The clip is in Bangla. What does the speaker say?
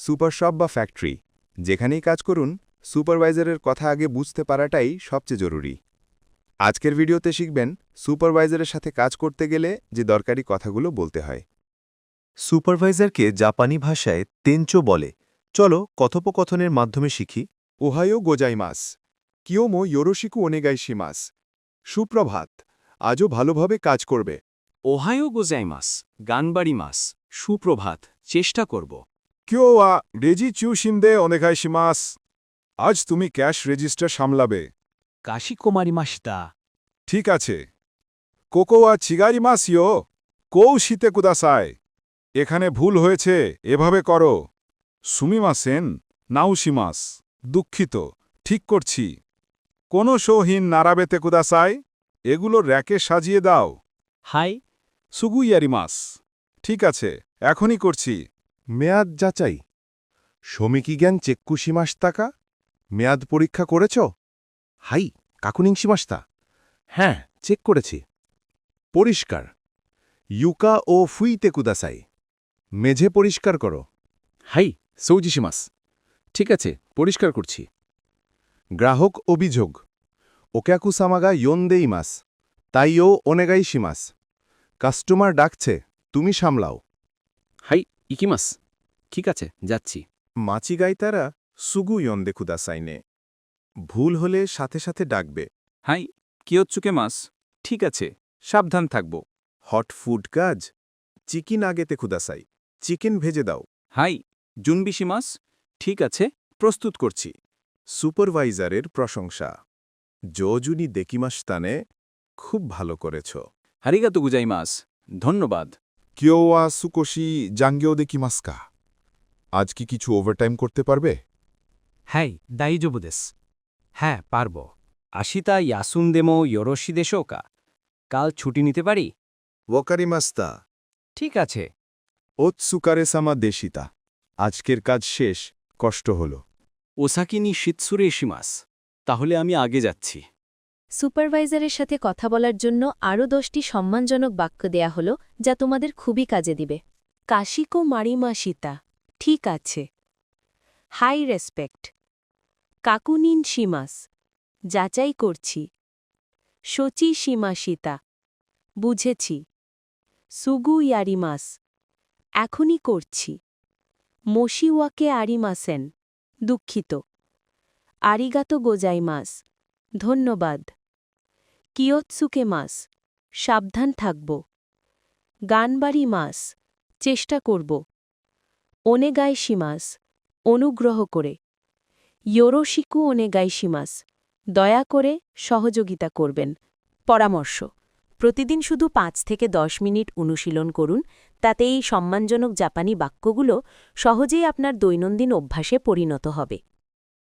সুপার শপ বা ফ্যাক্টরি। যেখানেই কাজ করুন সুপারভাইজারের কথা আগে বুঝতে পারাটাই সবচেয়ে জরুরি। আজকের ভিডিওতে শিখবেন সুপারভাইজারের সাথে কাজ করতে গেলে যে দরকারি কথাগুলো বলতে হয়। সুপারভাইজারকে জাপানি ভাষায় তেঞ্চো বলে। চলো কথোপকথনের মাধ্যমে শিখি। ওহায়ো গোজাইমাস কিয়োমো ইয়োরোশিকু ওনেগাইশিমাস সুপ্রভাত। আজও ভালোভাবে কাজ করবে। ওহায়ো গোজাইমাস গানবাড়ি মাস। সুপ্রভাত। চেষ্টা করব। 今日はレジ中心でお願いします。আজ তুমি ক্যাশ রেজিস্টার সামলাবে কাশি কুমারী মাসিতা ঠিক আছে কোকো ওয়া চিগারি মাস ইয়ো কৌ শীতে কুদাসায় এখানে ভুল হয়েছে এভাবে করো সুমিমাসেন নাউসিমাস দুঃখিত ঠিক করছি কোনো শোহীন নারাবেতে কুদাসায় এগুলো র্যাকে সাজিয়ে দাও হাই সুগুইয়ারিমাস ঠিক আছে এখনই করছি মেয়াদ যাচাই। শ্রমিকি জ্ঞান চেক্কুশিমাস টাকা। মেয়াদ পরীক্ষা করেছ? হাই কাকুনিং কাকুনিংশিমাস্তা হ্যাঁ চেক করেছি। পরিষ্কার। ইউকা ও ফুইতে কুদাসাই। মেঝে পরিষ্কার করো। হাই সৌজি সৌজিসিমাস ঠিক আছে, পরিষ্কার করছি। গ্রাহক অভিযোগ। ওক্যাকু সামাগা ইয়োনদেই মাস। তাইও ওনেগাইশিমাস কাস্টমার ডাকছে, তুমি সামলাও। হাই ইকিমাস ঠিক আছে যাচ্ছি। মাচিগাইতারা সুগু ইয়ন্দে কুদাসাইনে ভুল হলে সাথে সাথে ডাকবে। হাই কিয়চ্ছুকে মাস ঠিক আছে সাবধান থাকব। হট ফুড কাজ চিকেন আগেতে খুদাসাই। চিকেন ভেজে দাও। হাই জুনবিশি মাস ঠিক আছে প্রস্তুত করছি। সুপারভাইজারের প্রশংসা। জজুনি দেকিমাস্তানে খুব ভালো করেছ। হারিগাতু গুজাইমাস ধন্যবাদ। কিওয়া সুকোশি জাঙ্গেও দেকিমাস্কা। আজ কি কিছু ওভারটাইম করতে পারবে? হ্যাঁ দাইজবু দেস হ্যাঁ পারব। আশিতা ইয়াসুন দেমো ইয়োরশি দেশোকা কাল ছুটি নিতে পারি? ওয়াকারিমাস্তা। ঠিক আছে। ওৎসুকারে সামা দেশিতা। আজকের কাজ শেষ কষ্ট হল। ওসাকিনি শিৎসুরে ইসিমাস তাহলে আমি আগে যাচ্ছি। সুপারভাইজারের সাথে কথা বলার জন্য আরও দশটি সম্মানজনক বাক্য দেয়া হল যা তোমাদের খুবই কাজে দিবে। কাশিকো মারিমা সীতা ঠিক আছে। হাই রেসপেক্ট। কাকুনিন সীমাস। যাচাই করছি। শচি সীমা সীতা বুঝেছি। সুগু ইয়ারিমাস। এখনই করছি। মশিওয়াকে আরিমাসেন। দুঃখিত। আরিগাতো গোজাইমাস। ধন্যবাদ। কিয়ৎসুকে মাস। সাবধান থাকব। গানবাড়ি মাস। চেষ্টা করব। ওনেগাইশি সিমাস অনুগ্রহ করে। ইয়োরোশিকু ওনেগাই সিমাস দয়া করে সহযোগিতা করবেন। পরামর্শ, প্রতিদিন শুধু পাঁচ থেকে দশ মিনিট অনুশীলন করুন, তাতে এই সম্মানজনক জাপানি বাক্যগুলো সহজেই আপনার দৈনন্দিন অভ্যাসে পরিণত হবে।